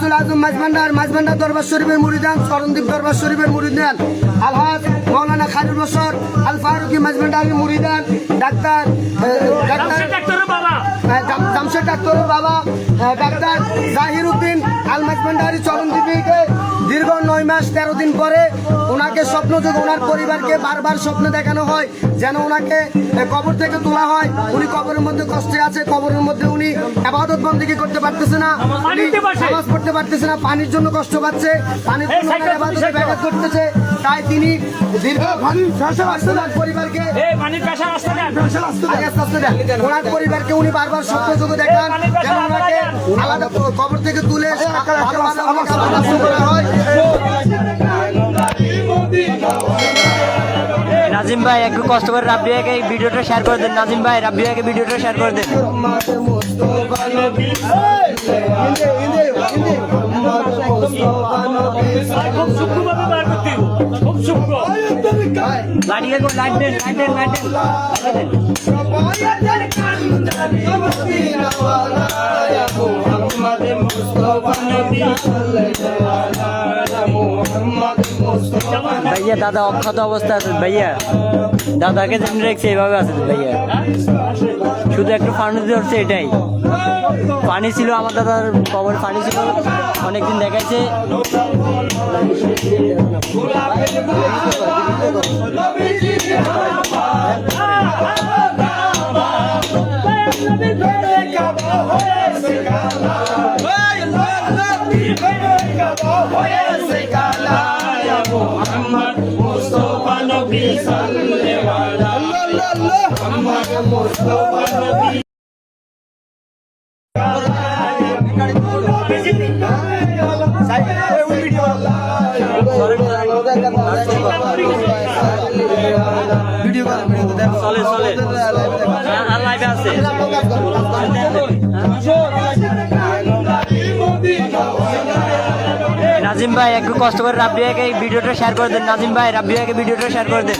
গৌসুল আজম মাঝভান্ডার মাঝভান্ডার দরবার শরীফের মুরিদান চরণদ্বীপ দরবার শরীফের মুরিদান আলহাজ মৌলানা খালিল বসর আল ফারুকি মাঝভান্ডারি মুরিদান ডাক্তার ডাক্তার জামশেদ ডাক্তারের বাবা। ডাক্তার জাহির উদ্দিন আল মাঝভান্ডারি চরণদ্বীপীকে দীর্ঘ নয় মাস তেরো দিন পরে ওনাকে স্বপ্ন যুগে ওনার পরিবারকে বারবার স্বপ্ন দেখানো হয় যেন ওনাকে কবর থেকে তোলা হয়। উনি কবরের মধ্যে কষ্টে আছে কবরের মধ্যে উনি আবাদত বন্দিকে করতে পারতেছে না। উনি নামাজ পড়তে পারতেছে না পানির জন্য কষ্ট পাচ্ছে পানির জন্য ব্যাঘাত করতেছে তাই তিনি দীর্ঘ ওনার পরিবারকে। ওনার পরিবারকে উনি বারবার দেখান যেন ওনাকে আলাদা কবর থেকে তুলে করা হয় ভাই, একটু কষ্ট করে রাব্বি ভাইকে এই ভিডিওটা শেয়ার করে দেন। নাজিম ভাই, রাব্বি ভাইকে ভিডিওটা শেয়ার করে দেন। দেন দেন লাইট দেন। লাইট দেন। ভাইয়া, দাদা অক্ষত অবস্থা আছে ভাইয়া। দাদাকে যেমনি রেখেছে এইভাবে আছে ভাইয়া। শুধু একটু পানি ধরছে এটাই। পানি ছিল আমার দাদার কবর পানি ছিল, অনেকদিন দেখাইছে। ভাই একটু কষ্ট করে রাব্বি ভাইকে এই ভিডিওটা শেয়ার করে দেন নাজিম ভাই রাব্বি ভাইকে ভিডিওটা শেয়ার করে দেন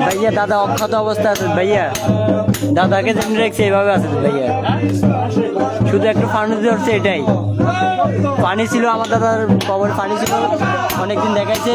ভাইয়া দাদা অক্ষত অবস্থা আছে ভাইয়া। দাদাকে যেমনি রেখেছে এইভাবে আছে ভাইয়া। শুধু একটু পানি ধরছে এটাই। পানি ছিল আমার দাদার কবর পানি ছিল অনেকদিন দেখাইছে।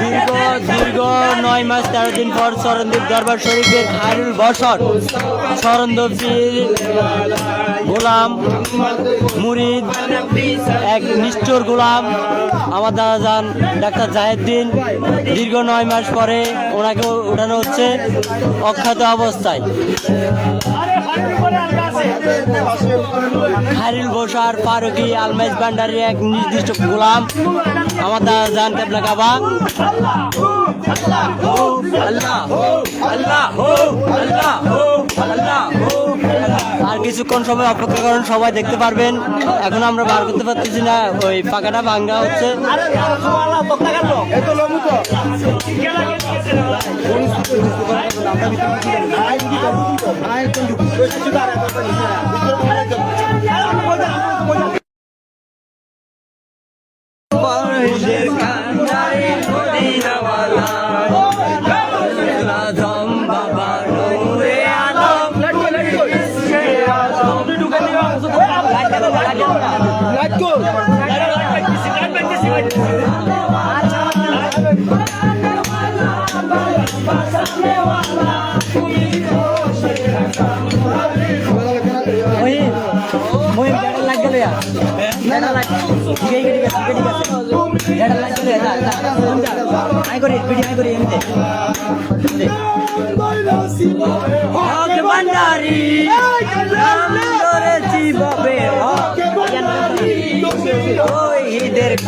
দীর্ঘ দীর্ঘ নয় মাস, তেরো দিন পর চরণদ্বীপ দরবার শরীফের খায়রুল বসর চরণদ্বীপ গোলাম মুরিদ, এক নিষ্ঠুর গোলাম আমার দাদা যান, ডাক্তার জাহেদ্দিন। দীর্ঘ নয় মাস পরে ওনাকে উঠানো হচ্ছে অখ্যাত অবস্থায়। খায়রুল বসার ফারুকি আলমেজ ভান্ডারি এক নির্দিষ্ট গোলাম আমার জান কেবলা কাবা আল্লাহ আল্লাহ আল্লাহ আল্লাহ কিছুক্ষণ সময় অপেক্ষা করেন সবাই দেখতে পারবেন এখন আমরা বার করতে পারতেছি না ওই পাকাটা ভাঙ্গা হচ্ছে গেলা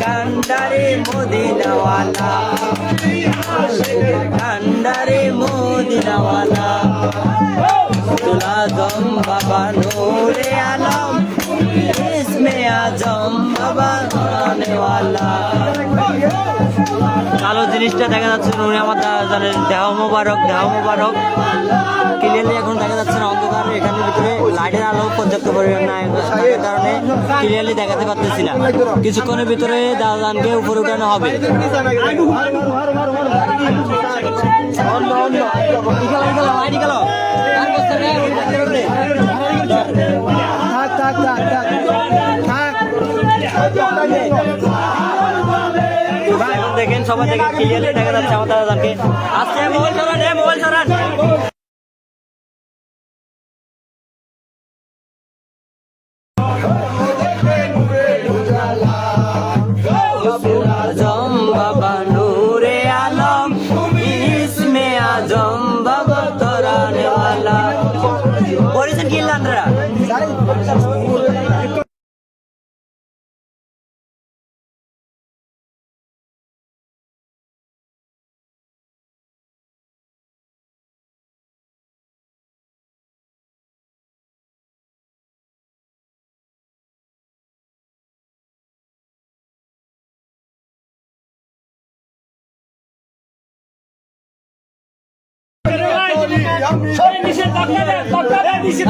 কান্ডারে মদিনাওয়ালা কান্ডারে মদিনাওয়ালা তুলা দম বাবা নূরে আলম কালো জিনিসটা দেখা যাচ্ছে নুরে আমার জানেন দেহ মোবারক দেহ মোবারক। ক্লিয়ারলি এখন দেখা যাচ্ছে না, অন্ধকার, এখানে ভিতরে লাইটের আলো পর্যাপ্ত পরিমাণ নাই। কারণে ক্লিয়ারলি দেখাতে পারতেছি না। কিছুক্ষণের ভিতরে দাদানকে উপরে উঠানো হবে। থাক থাক থাক থাক। এখন থেকে ক্লিয়ারলি দেখা যাচ্ছে আমার দাদাকে আসছে মোবাইল সরান এ মোবাইল সরান। আজম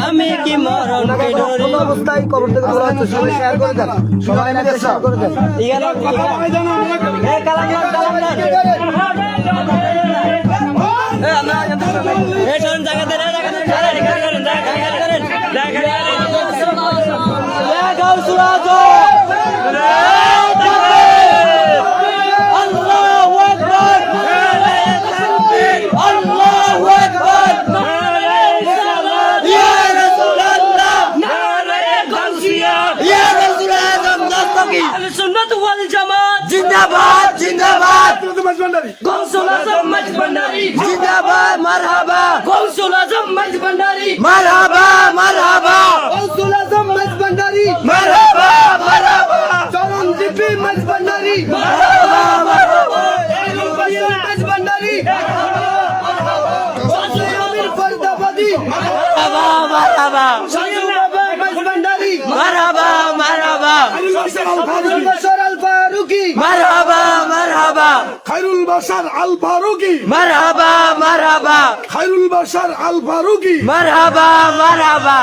আমি কি মরণকে ডরি অবস্থায় কবর থেকে তোলা হচ্ছে সবাই শেয়ার করে দেন। সবাই নাকি শেয়ার করে দেন। ইগালো এ কালাঙ্গার কালাঙ্গার এ শোন জায়গা দে জায়গা দে করেন করেন জায়গা করেন জায়গা ইয়া গাউসুল আজম সুন্নত ওয়াল জামাত জিন্দাবাদ জিন্দাবাদ গৌসুল আজম মজ ভান্ডারি জিন্দাবাদ মারহাবা গৌসুল আজম মজ ভান্ডারি মারহাবা মারহাবা গৌসুল আজম মজবন্ডারি মারহাবা মারহাবা চরণ জিপি মজবন্ডারি মারহাবা মারহাবা মজবন্ডারি আমির ফরদাবাদি মারহাবা মারহাবা মজবন্ডারি মারহাবা মারহাবা আবুল বশর আল ফারুকি মারহাবা মারহাবা। খায়রুল বাশার আল ফারুকি মারহাবা মারহাবা। খায়রুল বাশার আল ফারুকি মারহাবা। মারহাবা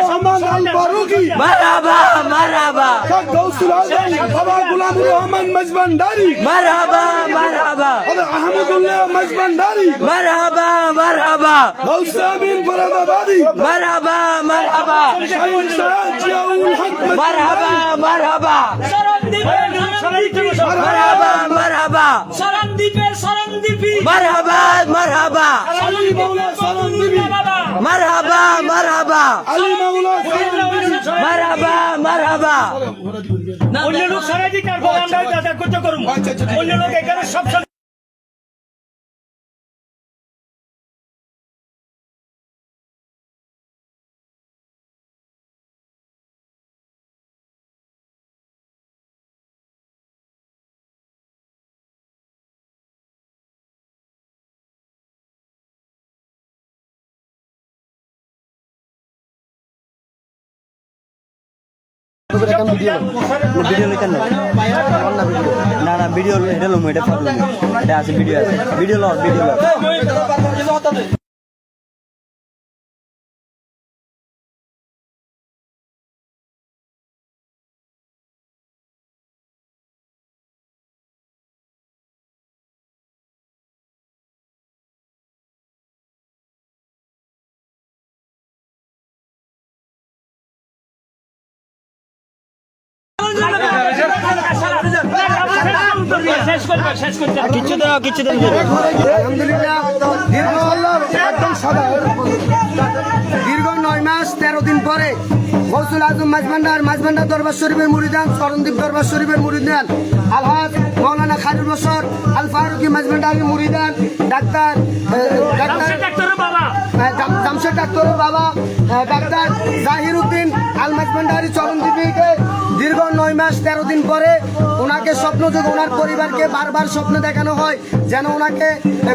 রহমান আল ফারুকি মারহাবা মারহাবা। শেখ গৌসুল আজম বাবা গুলামুর রহমান মজবান্ডারি। মারহাবা মারহাবা। আহমদুল্লাহ মজবান্ডারি। মারহাবা মারহাবা। গৌস আমিন মারহাবা মারহাবা। শাহিন শাহ জিয়াউল হক মারহাবা মারহাবা। মারহাবা মারহাবা। সরণদ্বীপের সরণদ্বীপী মারহাবা মারহাবা। আলী মাওলা সালান্দিবি মারহাবা মারহাবা। আলী মাওলা মারহাবা মারহাবা। অন্য লোক সরাই দিতে পারব আমরা দাদা করতে করব অন্য লোক এখানে সব সব ভিডিও লিখেন না না ভিডিও এটা লম এটা ফাটলো এটা আছে ভিডিও আছে। ভিডিও ল ভিডিও ল। শেষ করবে শেষ করতে দাও কিচ্ছু দাও আলহামদুলিল্লাহ একদম সাদা গৌসুল আজম মাঝভান্ডার মাঝভান্ডার দরবার শরীফের মুরিদান স্মরণদ্বীপ দরবার শরীফের মুরিদান। আলহাজ মৌলানা খাজুর বসর আল ফারুকি মাঝভান্ডারি মুরিদান ডাক্তার ডাক্তার জামশেদ ডাক্তারের বাবা। বাবা আহ, ডাক্তার জাহির উদ্দিন আল মাঝভান্ডারি চরণদীপীকে দীর্ঘ নয় মাস তেরো দিন পরে ওনাকে স্বপ্ন যোগে ওনার পরিবারকে বারবার স্বপ্ন দেখানো হয় যেন ওনাকে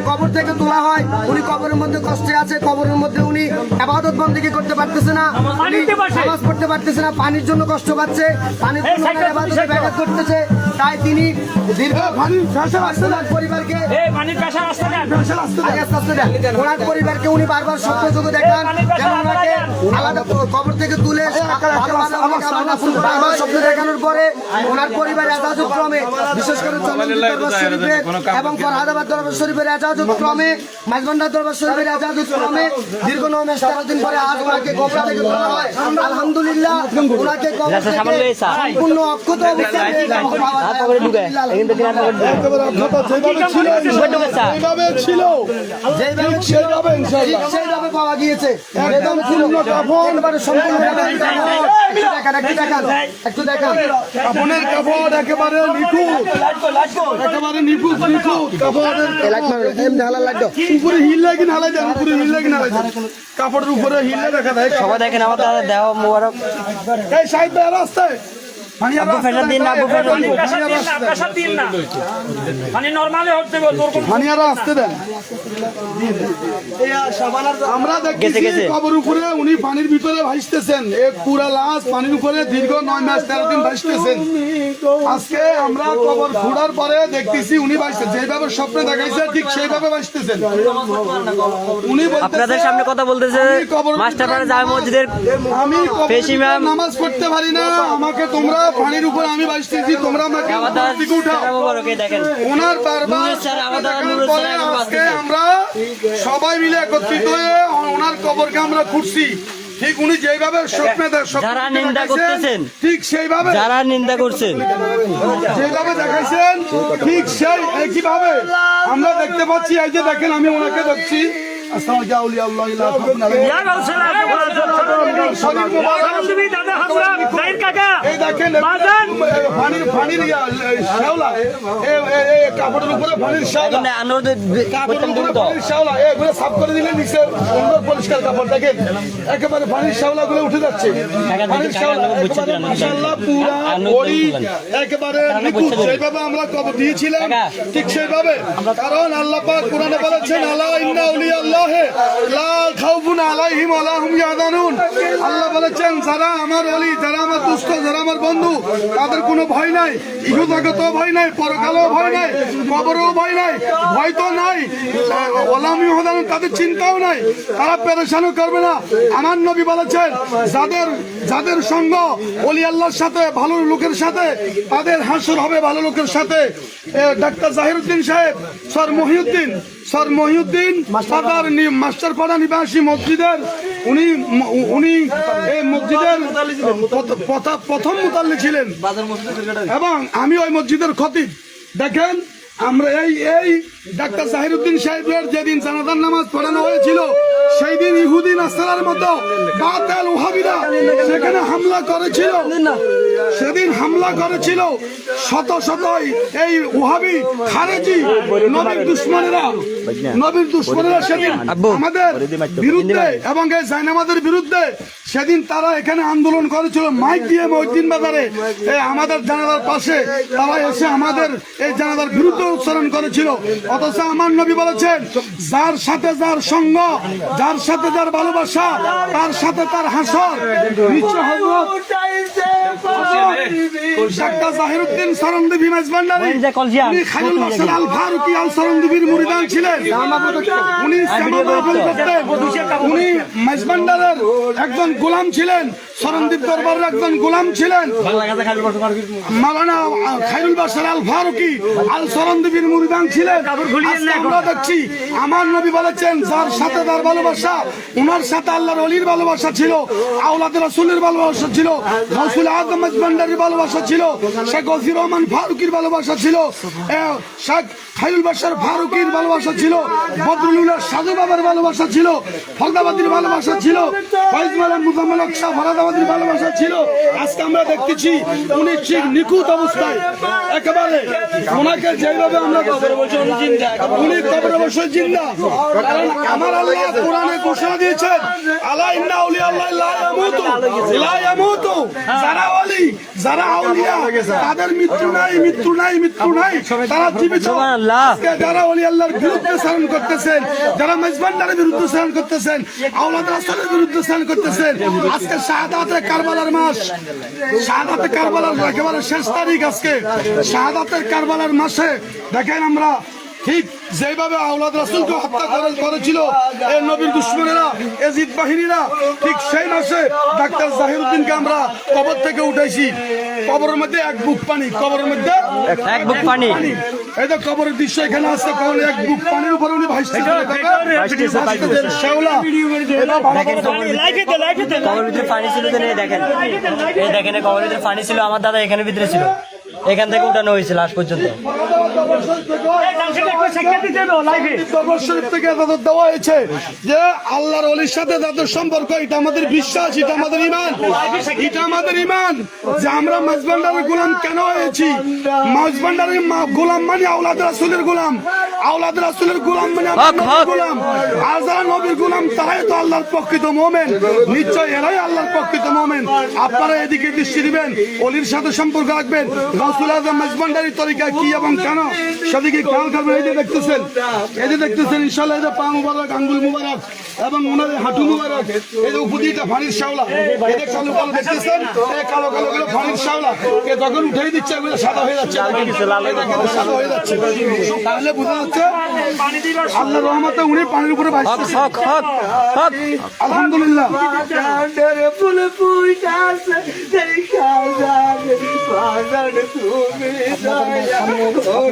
কবর থেকে তোলা হয় উনি কবরের মধ্যে কষ্টে আছে কবরের মধ্যে উনি আবাদত বন্দিকে করতে পারতেছে না। পড়তে পারতেছে না পানির জন্য কষ্ট পাচ্ছে পানির জন্য। ব্যাঘাত করতেছে তাই তিনি দীর্ঘ পরিবারকে। ওনার উনি বারবার স্বপ্ন যোগে দেখান ওনাকে আলাদা কবর থেকে তুলে হয়। স্বপ্ন দেখানোর পরে ওনার পরিবার বিশেষ করে দরবার শরীফের এবং ফরহাদাবাদ দরবার শরীফের এজাজত ক্রমে মাঝবান্ডার দরবার শরীফের এজাজত ক্রমে দীর্ঘ নয় মাস তেরো দিন পরে আজ ওনাকে কবর থেকে তোলা হয় আলহামদুলিল্লাহ ওনাকে সম্পূর্ণ অক্ষত অবস্থায় পাওয়া যায়। আলহামদুলিল্লাহ। একেবারে অক্ষত যেভাবে ছিল এইভাবে ছিল যেইভাবে ঠিক সেইভাবে ইনশাআল্লাহ। ঠিক সেইভাবে পাওয়া গিয়েছে। একদম পূর্ণ কাফন। একেবারে সম্পূর্ণভাবে দেখান একটু দেখান একটু দেখান। কাপড়ের কাপড় একেবারে নিখুঁত। একেবারে নিখুঁত নিখুঁত কাপড়ের উপরে হিল লাগি নালাই দেন উপরে হিল লাগি নালাই দেন কাপড়ের উপরে হিল দেখা দেয় সবাই দেখেন আমার দাদা দেহ মোবারক এই সাহেব রাস্তায় ভানিয়া ফেরত দিন না, ফেরত দিন। কাশা দিন না কাশা দিন না। মানে নরমালি হতে গো তোর কোন ভানিয়ারা আসতে দেন। আমরা দেখতেছি কবর উপরে উনি পানির ভিতরে ভাসতেছেন। এক পুরা লাশ পানির উপরে দীর্ঘ নয় মাস তেরো দিন ভাসতেছেন। আজকে আমরা কবর পরে দেখতেছি উনি ভাসতেছেন। যেভাবে স্বপ্নে দেখাইছে ঠিক সেইভাবে ভাসতেছেন। উনি আপনাদের সামনে কথা বলতেছে আমি মাস্টারপাড়া জামে মসজিদের আমি পেশি নামাজ পড়তে পারি না। আমাকে তোমরা পানির উপরে আমি ভাসতেছি তোমরা আমাকে দিকে উঠাও। ওনার বারবার পরে আজকে আমরা সবাই মিলে একত্রিত হয়ে ওনার কবরকে আমরা খুঁজছি ঠিক উনি যেভাবে স্বপ্নে যারা নিন্দা করতেছেন। ঠিক সেইভাবে যারা নিন্দা করছেন। যেভাবে দেখাইছেন ঠিক সেই একইভাবে আমরা দেখতে পাচ্ছি। এই যে দেখেন আমি ওনাকে দেখছি। আল্লাহ পরিষ্কার কাপড় একেবারে শ্যাওলা গুলো উঠে যাচ্ছে একেবারে আমরা কবর দিয়েছিলাম ঠিক সেইভাবে। কারণ আল্লাহ কোরআনে বলেছেন, আলা ইন্না আল্লাহ তাদের চিন্তাও নাই। তারা পেরেশানও করবে না। আমার নবী বলেছেন, যাদের যাদের সঙ্গ অলি আল্লাহর সাথে, ভালো লোকের সাথে, তাদের হাসর হবে ভালো লোকের সাথে। ডাক্তার জাহিরুদ্দিন সাহেব, স্যার মহিউদ্দিন স্যার মহিউদ্দিন সাদার মাস্টার পাড়া নিবাসী মসজিদের উনি উনি এই মসজিদের প্রথ- প্রথ- প্রথম মোতাল্লি ছিলেন। এবং আমি ওই মসজিদের খতিব। দেখেন আমরা এই এই ডাক্তার জাহিরুদ্দিন সাহেবের যেদিন জানাজার নামাজ পড়ানো হয়েছিল সেই দিন ইহুদি নাস্তার মতো বাতাল ওহাবিরা সেখানে হামলা করেছিল। সেদিন হামলা করেছিল শত শত এই ওহাবি খারেজি নবীর দুশ্মনেরা। নবীর দুশ্মনেরা সেদিন আমাদের বিরুদ্ধে এবং এই জাইনামাদের বিরুদ্ধে সেদিন তারা এখানে আন্দোলন করেছিল মাইক দিয়ে মহিদ্দিন বাজারে। এই আমাদের জানালার পাশে তারা এসে আমাদের এই জানালার বিরুদ্ধে উচ্চারণ করেছিল। অথচ আমার নবী বলেছেন যার সাথে যার সঙ্গ যার সাথে যার ভালোবাসা তার সাথে তার হাসর নিশ্চয় ডাক্তার জাহিরুদ্দিন সরন্দীপ হিমাজ ভান্ডারী ওই উনি খালিল মাসাল আল ফারুকি আল সরন্দীপের মুরিদান ছিলেন। উনি করতেন একজন গোলাম ছিলেন সরন্দীপ দরবারের একজন গোলাম ছিলেন। মালানা খাইরুল বাসার আল ফারুকি আল সরন্দীপের মুরিদান ছিলেন। আমরা দেখছি আমার নবী বলেছেন যার সাথে তার ভালোবাসা উনার সাথে আল্লাহর অলির ভালোবাসা ছিল আওলাদ রাসূলের ভালোবাসা ছিল গাউসুল আজম মাইজভান্ডারির ভালোবাসা ছিল শেখ গফির রহমান ফারুকির ভালোবাসা ছিল শেখ খাইরুল বাসার ফারুকির ভালোবাসা ছিল বদরুল্লাহ সাধু বাবার ভালোবাসা ছিল ফরদাবাদির ভালোবাসা ছিল ফয়জমালা মুজাম্মেল শাহ ফরাদাবাদ আমাদের ভালোবাসা ছিল। আজকে আমরা দেখতেছি উনি ঠিক নিখুঁত অবস্থায়, একেবারে ওনাকে যেভাবে আমরা উনি কবরে বসে জিন্দা। কারণ আমার আল্লাহ কোরআনে ঘোষণা দিয়েছেন আল্লাহ ইন্না আউলিয়া আল্লাহ লা ইয়ামুতু লা ইয়ামুতু। যারা ওলি, যারা আউলিয়া, তাদের মৃত্যু নাই মৃত্যু নাই মৃত্যু নাই। তারা জীবিত। যারা ওলি আল্লাহর বিরুদ্ধে সারণ করতেছেন, যারা মেজবান্ডারের বিরুদ্ধে করতেছেন, আওলাদ রাসূলের বিরুদ্ধে সারণ করতেছেন, আজকে শাহাদাতে কারবালার মাস। শাহাদাতে কারবালার শেষ তারিখ আজকে। শাহাদাতের কারবালার মাসে দেখেন আমরা ঠিক যেভাবে আওলাদ রাসুলকে হত্যা করে করেছিল এই নবীর দুশ্মনেরা এজিদ বাহিনীরা ঠিক সেই মাসে ডাক্তার জাহির উদ্দিনকে আমরা কবর থেকে উঠাইছি। কবরের মধ্যে এক বুক পানি কবরের মধ্যে এক বুক পানি। এই তো কবরের দৃশ্য এখানে আসছে কবরে এক বুক পানির উপরে উনি ভাসছে শেওলা লাইফে দে লাইফে দে কবরের ভিতরে পানি ছিল দেখেন। এই দেখেন কবরের ভিতরে পানি ছিল আমার দাদা এখানে ভিতরে ছিল। এখান থেকে উঠানো পর্যন্ত। থেকে তাদের দেওয়া হয়েছে যে আল্লাহর অলির সাথে তাদের সম্পর্ক এটা আমাদের বিশ্বাস এটা আমাদের ইমান এটা আমাদের ইমান যে আমরা মাঝবান্ডারের গোলাম কেন হয়েছি? মাঝবান্ডারের গোলাম মানে আওলাদ রাসুলের গোলাম। আওলাদ রাসুলের গোলাম মানে গোলাম। নবীর গোলাম তারাই তো আল্লাহর প্রকৃত মোমেন। নিশ্চয় এরাই আল্লাহর প্রকৃত মোমেন। আপনারা এদিকে দৃষ্টি দিবেন অলির সাথে সম্পর্ক রাখবেন। রাসুল আজম মেজবান্ডারি তরিকা কি এবং কেন সেদিকে খেয়াল করবেন। এই যে দেখতেছেন এই যে দেখতেছেন ইনশাল্লাহ এই যে পা মুবারক আঙ্গুল মুবারক এবং ওনার এই হাঁটু মুবারক এই যে উপদিটা ফানির শাওলা এই যে কালো কালো দেখতেছেন এই কালো কালো গুলো ফানির শাওলা এ যখন উঠেই দিচ্ছে এগুলো সাদা হয়ে যাচ্ছে সাদা হয়ে যাচ্ছে। তাহলে বোঝা যাচ্ছে আল্লাহ রহমতে উনি পানির উপরে হক ভাসতেছেন হক হক হক। আলহামদুলিল্লাহ।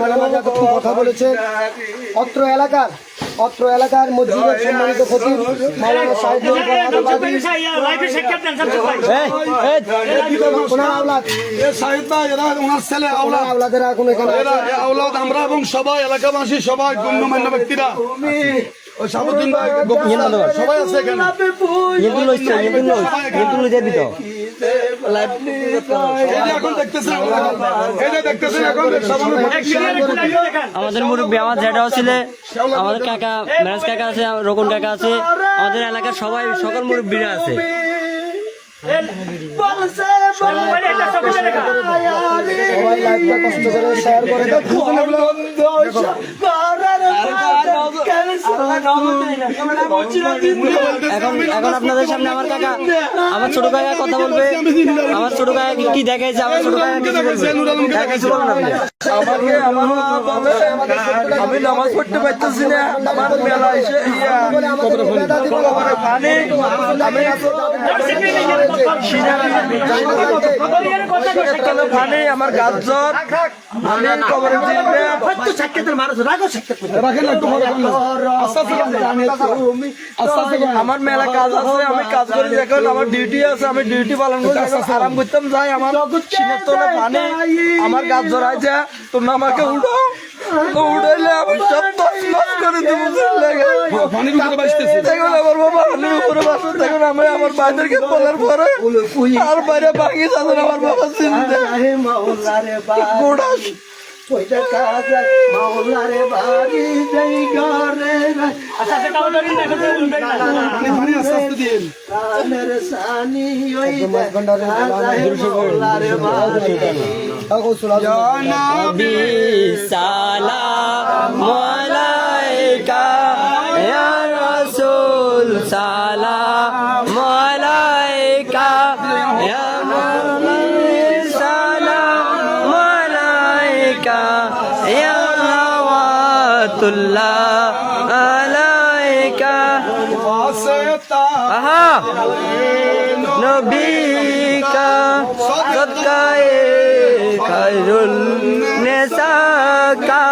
আপনারা কথা বলেছেন অত্র এলাকার অত্র এলাকার মসজিদের সম্মানিত খতিব মাওলানা আওলাদের এখন এখানে আওলাদ আমরা এবং সবাই এলাকাবাসী সবাই গণ্যমান্য ব্যক্তিরা। সাহেব, আছে এখানে। আমাদের মুরব্বী আমার জেঠাও ছিল আমাদের কাকা ম্যানেজ কাকা আছে রকন কাকা আছে আমাদের এলাকার সবাই সকল মুরব্বীরা আছে। সবাই লাইভটা কষ্ট করে শেয়ার করে এখন আপনাদের সামনে আমার কাকা আমার ছোট কাকা কথা বলবে আমার ছোট কাকা কি- দেখাইছে আমার ছোট হ্যাঁ, আমি নামাজ পড়তে পারতেছি না আমার মেলা এসে আমার গাছ আমি কবরে দিলে রাখেন একটু। আমার মেলা কাজ আছে আমি কাজ করি দেখুন আমার ডিউটি আছে আমি ডিউটি পালন করি। আরাম করতাম যাই আমার সিনের তলে পানি আমার গাছ জড়াইছে তোমরা আমাকে উঠো উঠাইলে আমি সব তস করে দেবো পানির উপরে বাঁচতেছে। দেখুন আমার বাবা উপরে দেখুন আমি আমার বাইদেরকে বলার পরে আর বাইরে আমার বাবা চিনতে গোড়া আচ্ছা আচ্ছা কালো ধরি না এখন উল্টাই না পানি পানি আস্তে আস্তে দিন নবী রহমতুল্লাহ আলাইকা। আহা। নবীকা সদকায়ে খায়রুল নেসাকা।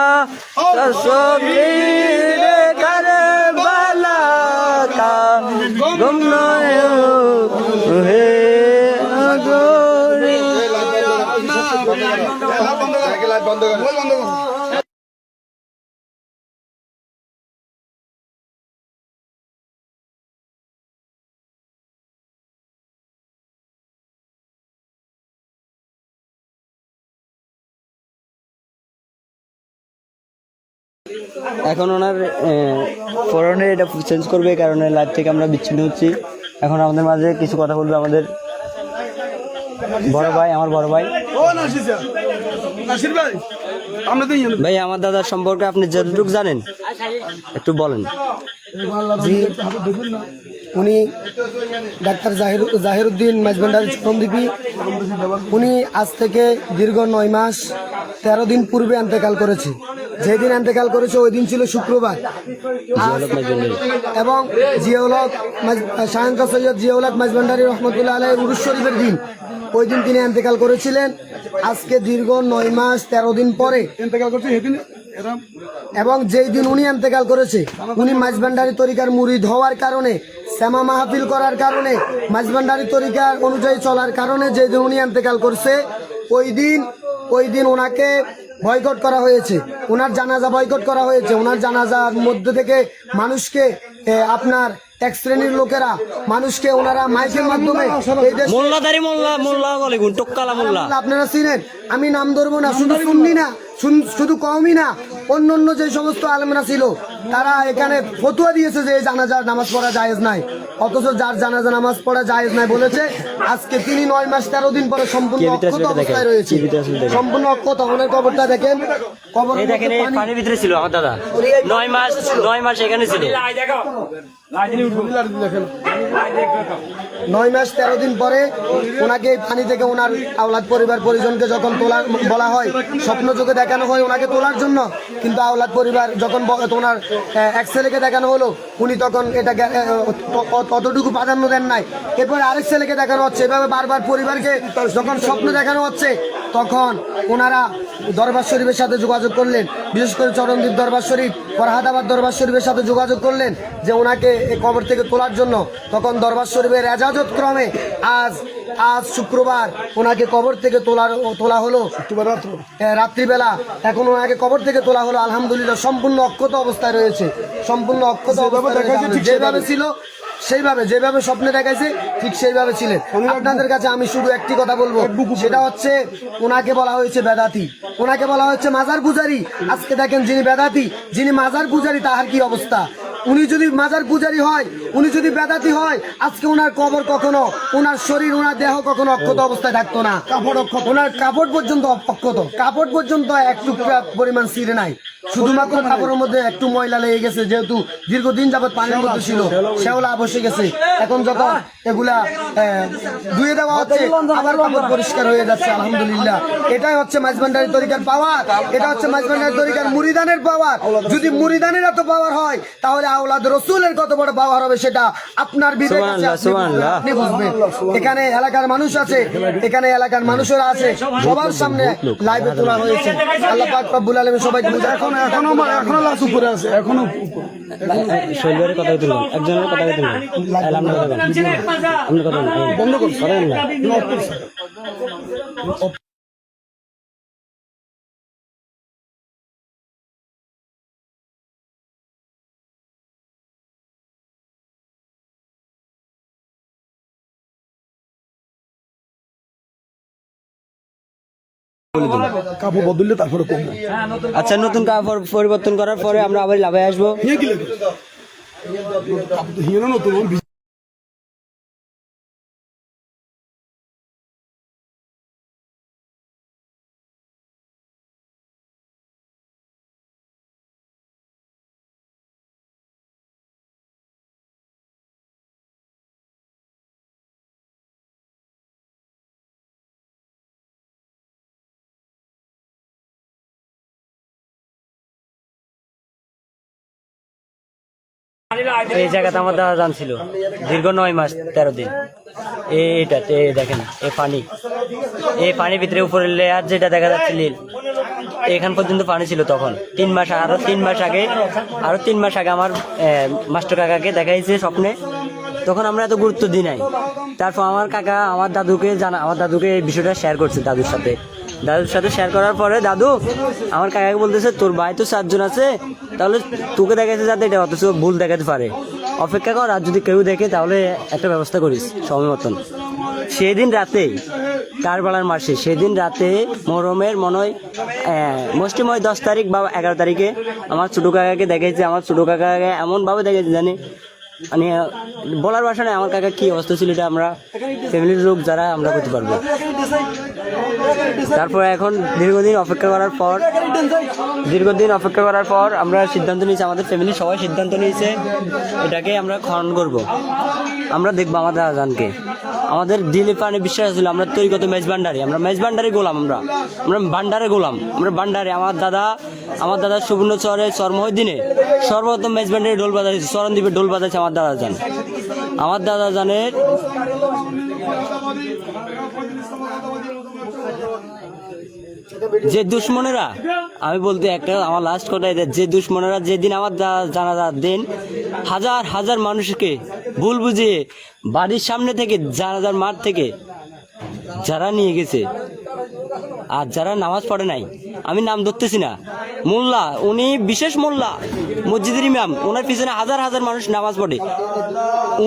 তসবিহ এখন ওনার ফোরনের এটা চেঞ্জ করবে এই কারণে লাইভ থেকে আমরা বিচ্ছিন্ন হচ্ছি। এখন আমাদের মাঝে কিছু কথা বলবে আমাদের বড় ভাই আমার বড় ভাই। ভাই আমরা তো ভাই আমার দাদার সম্পর্কে আপনি যতটুকু জানেন একটু বলেন। উনি ডাক্তার জাহির জাহিরুদ্দিন মাঝভান্ডারি চরমদ্বীপী উনি আজ থেকে দীর্ঘ নয় মাস তেরো দিন পূর্বে এন্তেকাল করেছে। যেদিন এন্তেকাল করেছে ওই দিন ছিল শুক্রবার। এবং জিয়াউলক শাহাঙ্কা সৈয়দ জিয়াউলক মাঝভান্ডারি রহমতুল্লাহ আলাই উরুস শরীফের দিন। ওই দিন তিনি এন্তেকাল করেছিলেন। আজকে দীর্ঘ নয় মাস তেরো দিন পরে। করছে এবং যেই দিন উনি এন্তেকাল করেছে উনি মাঝভান্ডারি তরিকার মুরিদ হওয়ার কারণে শ্যামা মাহফিল করার কারণে মাঝভান্ডারি তরিকার অনুযায়ী চলার কারণে যেই দিন উনি এন্তেকাল করছে ওই দিন ওই দিন ওনাকে বয়কট করা হয়েছে। ওনার জানাজা বয়কট করা হয়েছে। ওনার জানাজার মধ্য থেকে মানুষকে আপনার এক শ্রেণির লোকেরা মানুষকে ওনারা মাইকের মাধ্যমে আপনারা চিনেন? আমি নাম ধরবো না শুধু শুনলি না। শুধু কমই না অন্য অন্য যে সমস্ত আলমরা ছিল তারা এখানে ফতুয়া দিয়েছে যে জানাজার নামাজ পড়া জায়েজ নাই। অথচ যার জানাজা নামাজ পড়া জায়েজ নাই বলেছে আজকে তিনি নয় মাস তেরো দিন পরে সম্পূর্ণ অক্ষত অবস্থায় রয়েছে? সম্পূর্ণ অক্ষত ওনার কবরটা দেখেন। কবর দেখেন পানির ভিতরে ছিল আমার দাদা। নয় মাস নয় মাস এখানে ছিল। নয় মাস তেরো দিন পরে ওনাকে এই পানি থেকে ওনার আওলাদ পরিবার পরিজনকে যখন তোলা বলা হয় স্বপ্ন চোখে দেখানো হয় ওনাকে তোলার জন্য। কিন্তু আওলাদ পরিবার যখন ওনার এক ছেলেকে দেখানো হলো, উনি তখন এটা ততটুকু প্রাধান্য দেন নাই। এরপরে আরেক ছেলেকে দেখানো হচ্ছে। এভাবে বারবার পরিবারকে যখন স্বপ্ন দেখানো হচ্ছে, তখন ওনারা দরবার শরীফের সাথে যোগাযোগ করলেন। বিশেষ করে চরণদ্বীপ দরবার শরীফ, ফরহাদাবাদ দরবার শরীফের সাথে যোগাযোগ করলেন যে ওনাকে কবর থেকে তোলার জন্য। তখন দরবার শরীফের এজাজত ক্রমে আজ আজ শুক্রবার ওনাকে কবর থেকে তোলার তোলা হলো। শুক্রবার রাত্র। রাত্রিবেলা। এখন ওনাকে কবর থেকে তোলা হলো। আলহামদুলিল্লাহ সম্পূর্ণ অক্ষত অবস্থায় রয়েছে। সম্পূর্ণ অক্ষত যেভাবে অবস্থায় দেখাইছে যেভাবে ছিল সেইভাবে যেভাবে স্বপ্নে দেখাইছে ঠিক সেইভাবে ছিলেন। আপনাদের কাছে আমি শুধু একটি কথা বলব। সেটা হচ্ছে ওনাকে বলা হয়েছে বেদাতি। ওনাকে বলা হচ্ছে মাজার পূজারি। আজকে দেখেন যিনি বেদাতি যিনি মাজার পূজারি তাহার কি অবস্থা? উনি যদি মাজার পূজারি হয় উনি যদি বেদাতি হয় আজকে ওনার কবর কখনো ওনার শরীর ওনার দেহ কখনো অক্ষত অবস্থায় থাকতো না। কাপড় অক্ষত। ওনার কাপড় পর্যন্ত অক্ষত। কাপড় পর্যন্ত একটু পরিমাণ ছিঁড়ে নাই। শুধুমাত্র কাপড়ের মধ্যে একটু ময়লা লেগে গেছে যেহেতু দীর্ঘদিন যাবত পানির মধ্যে ছিল শ্যাওলা বসে গেছে। এখন যখন এগুলা ধুয়ে দেওয়া হচ্ছে আবার কাপড় পরিষ্কার হয়ে যাচ্ছে আলহামদুলিল্লাহ। এটাই হচ্ছে মাঝবান্ডারি তরিকার পাওয়ার। এটা হচ্ছে মাঝবান্ডারি তরিকার মুরিদানের পাওয়ার। যদি মুরিদানের এত পাওয়ার হয় তাহলে আওলাদ রসুলের কত বড় পাওয়ার হবে সেটা আপনার বিবেক আপনি বুঝবেন, এখানে এলাকার মানুষ আছে এখানে এলাকার মানুষেরা আছে সবার সামনে লাইভে তোলা হয়েছে। আল্লাহ পাক রব্বুল আলামিন সবাইকে বুঝায়। এখন এখনও এখনও লাশ উপরে আছে এখনও শৈলবারের কথা একজনের কথা আপনি কথা বন্ধ করুন কাপড় বদললে তারপরে কমবো আচ্ছা নতুন কাপড় পরিবর্তন করার পরে আমরা আবার লাভে আসব। কাপড় তো হিয়ে নতুন এই জায়গাতে আমার দাদা জানছিল দীর্ঘ নয় মাস, তেরো দিন। এইটা এই দেখেন এই পানি। এই পানির ভিতরে উপরের লেয়ার যেটা দেখা যাচ্ছে নীল, এখান পর্যন্ত পানি ছিল তখন। তিন মাস, আরও তিন মাস আগে, আরও তিন মাস আগে আমার মাস্টার কাকাকে দেখাইছে স্বপ্নে। তখন আমরা এত গুরুত্ব দিই নাই। তারপর আমার কাকা, আমার দাদুকে জানা, আমার দাদুকে এই বিষয়টা শেয়ার করছে দাদুর সাথে। দাদুর সাথে শেয়ার করার পরে, দাদু, আমার কাকাকে বলতেছে তোর ভাই তো চারজন আছে, তাহলে তোকে দেখাইছে যাতে এটা অথচ ভুল দেখাতে পারে। অপেক্ষা কর, আর যদি কেউ দেখে, তাহলে একটা ব্যবস্থা করিস, সময় মতন। সেদিন রাতে কারবালার মাসে, সেদিন রাতে মরমের মনে হয় মুষ্টিময় দশ তারিখ বা এগারো তারিখে আমার ছোটো কাকাকে দেখেছে আমার ছোটো কাকাকে এমনভাবে দেখেছে জানি মানে বলার ভাষা নেই, আমার কাকা কি অবস্থা ছিল এটা আমরা ফ্যামিলির লোক যারা, আমরা করতে পারব। তারপর এখন দীর্ঘদিন অপেক্ষা করার পর, দীর্ঘদিন অপেক্ষা করার পর আমরা সিদ্ধান্ত নিয়েছি, আমাদের ফ্যামিলির সবাই সিদ্ধান্ত নিয়েছে, এটাকে আমরা খনন করব। আমরা দেখব আমাদের আজানকে। আমাদের দিলে পানে বিশ্বাস ছিল, আমরা তৈরিগত মেজ ভান্ডারি। আমরা মেজ ভান্ডারি গোলাম আমরা। আমরা ভান্ডারে গোলাম। আমরা ভান্ডারে। আমার দাদা আমার দাদা সুবর্ণ চরে চরমহদিনে সর্বপ্রথম মেজ ভান্ডারি ঢোল বাজাইছে চরণদ্বীপে ঢোল বাজাইছে আমার দাদা জান। আমার দাদা জানের যে দুশ্মনেরা, আমি বলতে একটা আমার লাস্ট কথা এটা যে দুশ্মনেরা যেদিন আমার জানাজার দিন, হাজার হাজার মানুষকে ভুল বুঝিয়ে বাড়ির সামনে থেকে জানাজার মাঠ থেকে যারা নিয়ে গেছে আর যারা নামাজ পড়ে নাই, আমি নাম ধরতেছি না। মোল্লা, উনি বিশেষ মোল্লা, মসজিদের ইমাম, ওনার পিছনে হাজার হাজার মানুষ নামাজ পড়ে।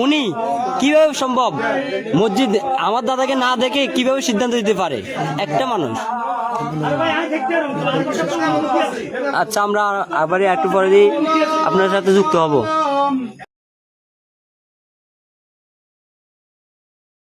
উনি কীভাবে সম্ভব? মসজিদ, আমার দাদাকে না দেখে কীভাবে সিদ্ধান্ত দিতে পারে? একটা মানুষ। আচ্ছা আমরা আবার একটু পরে আপনার সাথে যুক্ত হব।